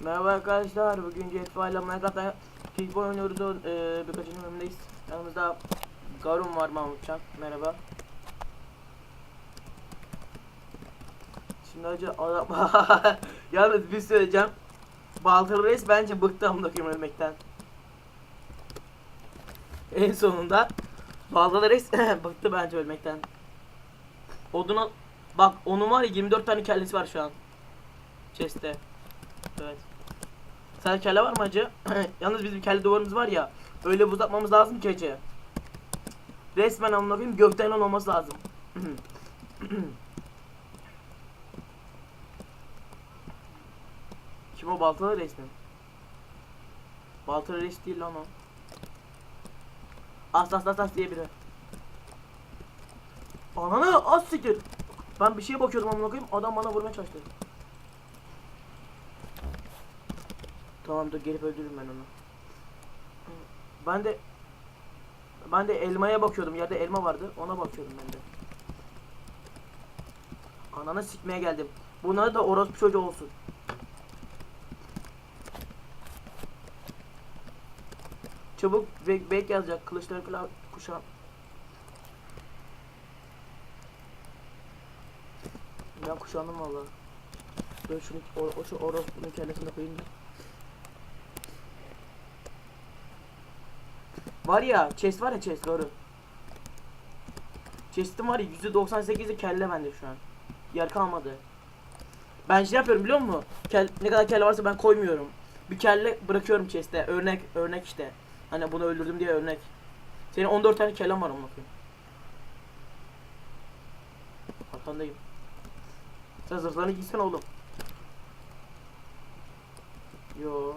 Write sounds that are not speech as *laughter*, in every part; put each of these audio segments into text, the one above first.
Merhaba arkadaşlar. Bugün GTA ile Minecraft'ta Kickboy oynuyoruz. Ee, birkaçının önündeyiz. Yanımızda Garun var Mahmutcan. Merhaba. Şimdi acı adam... *laughs* Yalnız bir söyleyeceğim. Baltır Reis bence bıktı amdakım ölmekten. En sonunda Baltır Reis *laughs* bıktı bence ölmekten. Oduna... Bak onun var ya 24 tane kellesi var şu an. Chest'te. Evet. Sen kelle var mı acı? *clears throat* Yalnız bizim kelle duvarımız var ya. Öyle uzatmamız lazım ki acı. Resmen amına koyayım gökten olması lazım. *clears throat* Kim o baltalı reis mi? Baltalı reis değil lan o. As as as as diye biri. Ananı az siktir. Ben bir şeye bakıyordum amına koyayım adam bana vurmaya çalıştı. Tamam dur gelip öldürürüm ben onu. Ben de ben de elmaya bakıyordum. Yerde elma vardı. Ona bakıyordum ben de. Ananı sikmeye geldim. Bunlar da orospu çocuğu olsun. Çabuk bek, bek yazacak. Kılıçları kulağı kuşan. Ben kuşandım valla. Dur şunu o, o şu orospunun kellesine koyayım da. Var ya chest var ya chest doğru. Chest'im var ya %98'i kelle bende şu an. Yer kalmadı. Ben şey yapıyorum biliyor musun? Kel, ne kadar kelle varsa ben koymuyorum. Bir kelle bırakıyorum chest'e. Örnek örnek işte. Hani bunu öldürdüm diye örnek. Senin 14 tane kellen var onun Arkandayım. Sen zırhlarını giysen oğlum. Yo.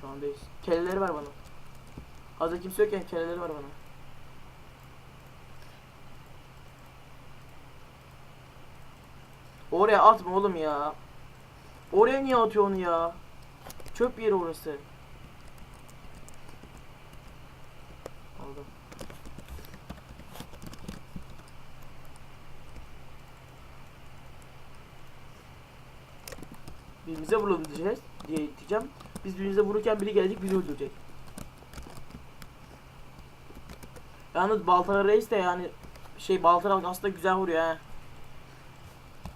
Şu andayız. Kelleleri ver bana. Hazır kimse yokken kelleleri var bana. Oraya atma oğlum ya. Oraya niye atıyorsun ya? Çöp yeri orası. Aldım. Birbirimize vuralım diyeceğiz diye diyeceğim. Biz birbirimize vururken biri gelecek bizi öldürecek. Yalnız Baltara Reis de yani şey Baltara aslında güzel vuruyor ha.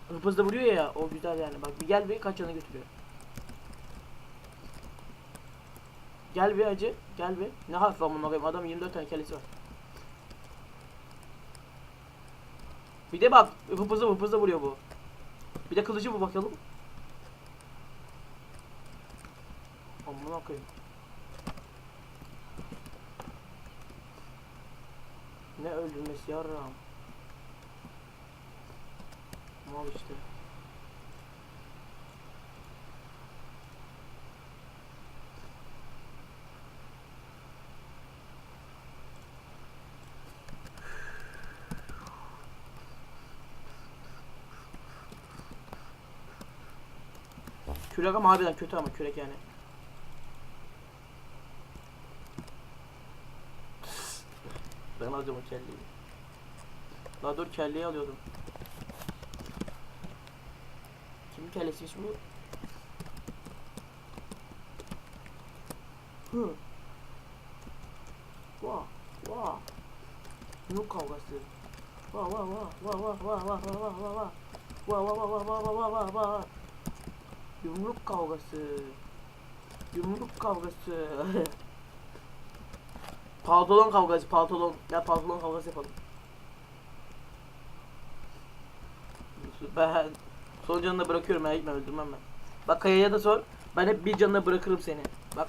Hıpızda vuruyor ya o güzel yani bak bir gel bir kaç yanı götürüyor. Gel bir acı gel bir. Ne hafif amına koyayım adam 24 tane kellesi var. Bir de bak hıpızda hıpızda vuruyor bu. Bir de kılıcı bu bakalım. Amına koyayım. Ne öldürmesi yarram. Mal işte. Kürek ama harbiden kötü ama kürek yani. Ben alacağım o kelleyi. La dur kelleyi alıyordum. Kimin kellesiymiş bu? Hı. Vah vah. Yumruk kavgası. Vah vah vah vah vah vah vah vah vah vah. Vah vah vah vah vah vah vah vah vah. Yumruk kavgası. Yumruk kavgası. Pantolon kavgası, pantolon. Ya pantolon kavgası yapalım. Ben son canını bırakıyorum merak etme öldürmem ben. Bak Kaya'ya da sor. Ben hep bir canına bırakırım seni. Bak.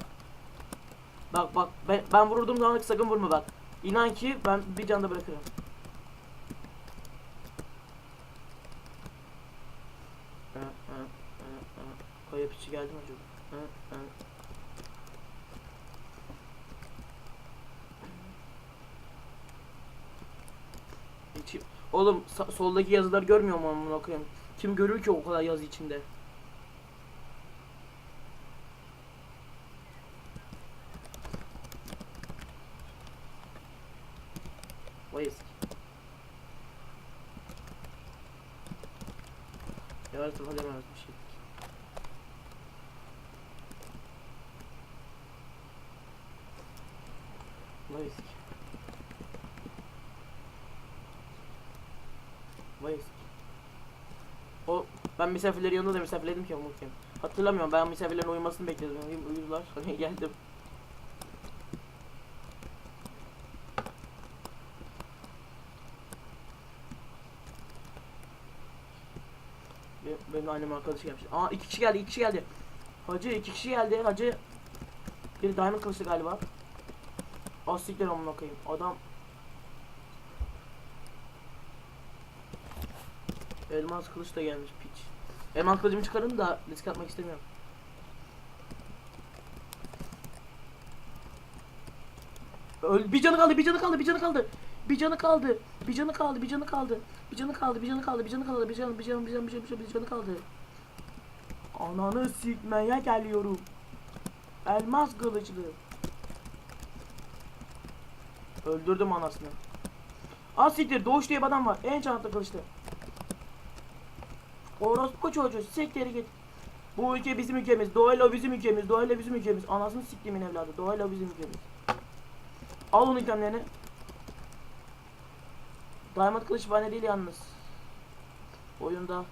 Bak bak ben, ben vurduğum zaman sakın vurma bak. İnan ki ben bir canına bırakırım. Kaya piçi geldi mi acaba? Oğlum soldaki yazılar görmüyor mu amına koyayım? Kim görür ki o kadar yazı içinde? Vay eski. Yaratıp hadi yaratıp bir şey. Vay. Ben misafirleri yanında da misafirledim ki umutluyum. Hatırlamıyorum ben misafirlerin uyumasını bekledim. Uy- Uyudular. *laughs* Sonra geldim. Benim annem arkadaşı gelmiş. Aa iki kişi geldi, iki kişi geldi. Hacı iki kişi geldi. Hacı bir diamond kılıçlı galiba. Asikler amına koyayım. Adam Elmas kılıç da gelmiş piç. Elmas kılıcımı çıkarın da risk atmak istemiyorum. Öl bir canı kaldı, bir canı kaldı, bir canı kaldı. Bir canı kaldı. Bir canı kaldı, bir canı kaldı. Bir canı kaldı, bir canı kaldı, bir canı kaldı, bir canı, bir canı, bir canı, bir canı, bir canı, bir canı kaldı. Ananı sikmeye geliyorum. Elmas kılıçlı. Öldürdüm anasını. Az siktir doğuş diye bir adam var. En çanaklı kılıçlı. Orospu çocuğu siktir git. Bu ülke bizim ülkemiz. Doğayla bizim ülkemiz. Doğayla bizim ülkemiz. Anasını siktimin evladı. Doğayla bizim ülkemiz. Al onun itemlerini. Diamond kılıç bana değil yalnız. Oyunda.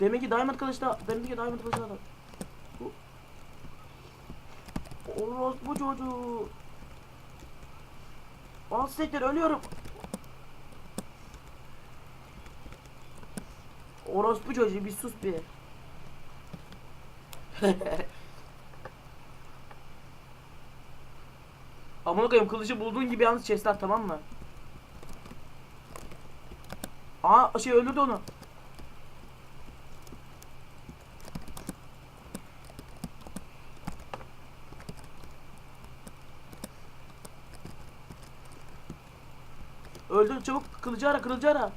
Demek ki Diamond kılıçta, demek ki Diamond kılıçta da. Bu. Orospu çocuğu. Al siktir ölüyorum. Orospu çocuğu bir sus bir. *laughs* Amına koyayım kılıcı bulduğun gibi yalnız chestler tamam mı? Aa şey öldürdü onu. Öldür çabuk kılıcı ara kılıcı ara.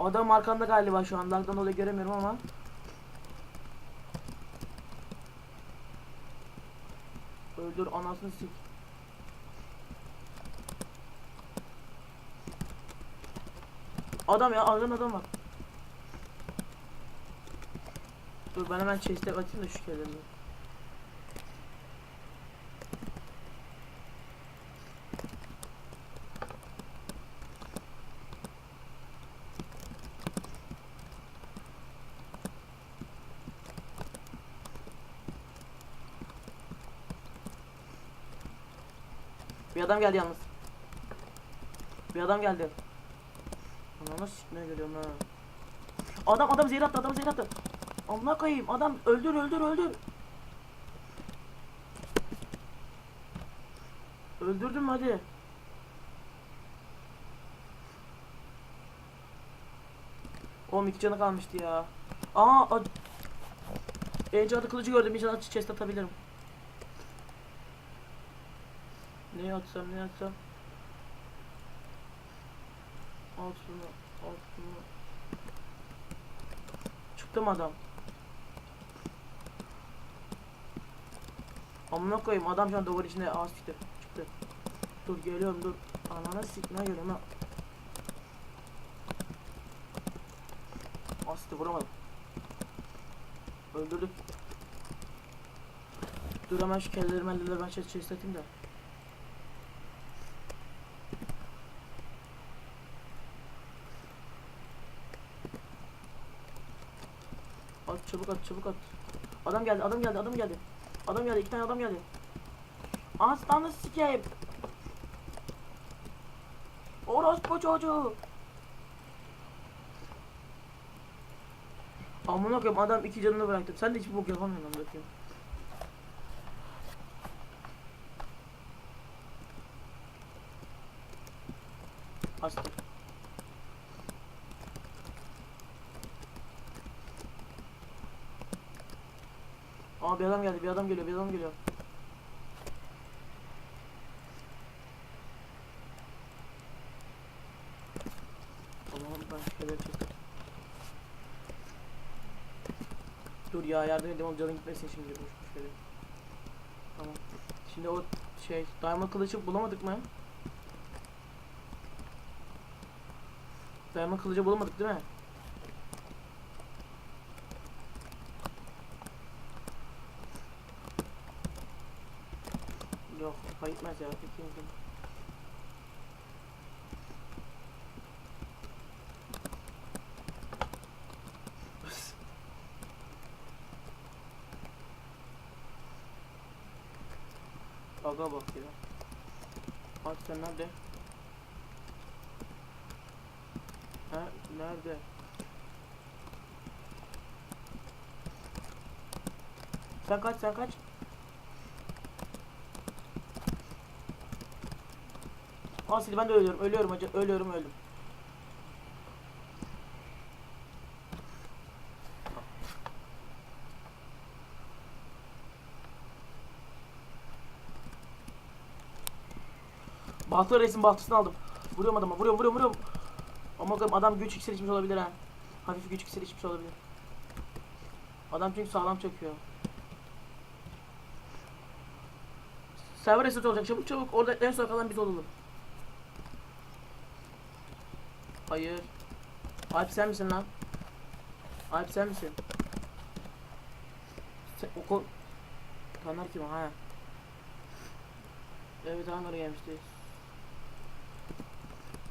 Adam arkanda galiba şu an lagdan dolayı göremiyorum ama. Öldür anasını sik. Adam ya ağlayan adam var. Dur ben hemen chest'e atayım da şu kellerini. Adam geldi yalnız. Bir adam geldi. Ananı sikmeye geliyorum ha. Adam adam zehir attı adam zehir attı. Amına koyayım adam öldür öldür öldür. Öldürdüm hadi. Oğlum iki canı kalmıştı ya. Aa, a- Encan'da kılıcı gördüm. İnşallah chest atabilirim. Ne atsam ne atsam. Al şunu, al şunu. Çıktı mı adam? Amına koyayım adam şu an duvar içinde ağız çıktı. Çıktı. Dur geliyorum dur. Anana sikme geliyorum ha. Astı vuramadım. Öldürdük. Dur hemen şu kelleleri melleleri ben chest atayım da. At çabuk at çabuk at. Adam geldi adam geldi adam geldi. Adam geldi iki tane adam geldi. Aslanı sikeyim. Orospu çocuğu. Amına koyayım adam iki canını bıraktım. Sen de hiçbir bok yapamıyorsun amına koyayım. Astır. Aa bir adam geldi, bir adam geliyor, bir adam geliyor. Allah'ım ben şöyle çektim. Dur ya yardım edeyim onun canı gitmesin şimdi boş yere. Tamam. Şimdi o şey diamond kılıcı bulamadık mı? Diamond kılıcı bulamadık değil mi? Yok, kayıtmaz ya. İkinci. Aga bak ya. Bak sen nerede? Ha nerede? Sen kaç sen kaç? Asil ben de ölüyorum ölüyorum acı ölüyorum öldüm. Bahtı reisin baltasını aldım. Vuruyorum adama vuruyorum vuruyorum vuruyorum. Ama adam güç iksiri olabilir ha. Hafif güç iksiri olabilir. Adam çünkü sağlam çöküyor. Server reset olacak çabuk çabuk orada en son kalan biz olalım. Hayır. Alp sen misin lan? Alp sen misin? Sen, o. Kanlar kim ha? Evet Ankar'a gelmişti.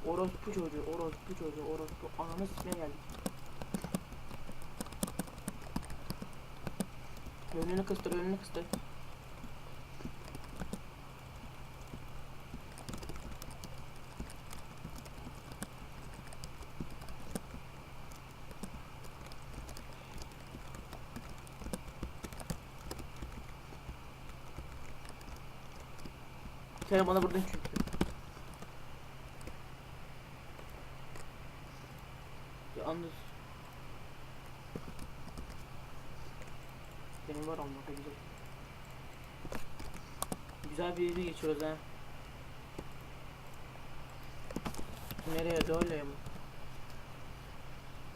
Orospu çocuğu, orospu çocuğu, orospu. Ananı sikmeye geldik. Önünü kıstır, önünü kıstır. Sen bana buradan çünkü. Yalnız benim var ama güzel. Güzel bir yeri geçiyoruz ha. Nereye böyle mi?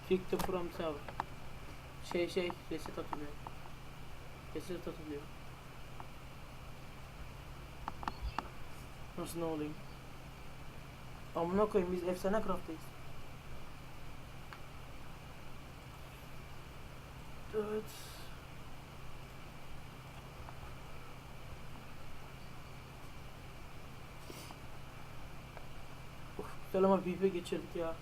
Kick the from tower. Şey şey reset atılıyor. Reset atılıyor. Nasıl ne olayım? Amına koyayım biz efsane craft'tayız. Evet. Of, güzel ama PvP geçirdik ya.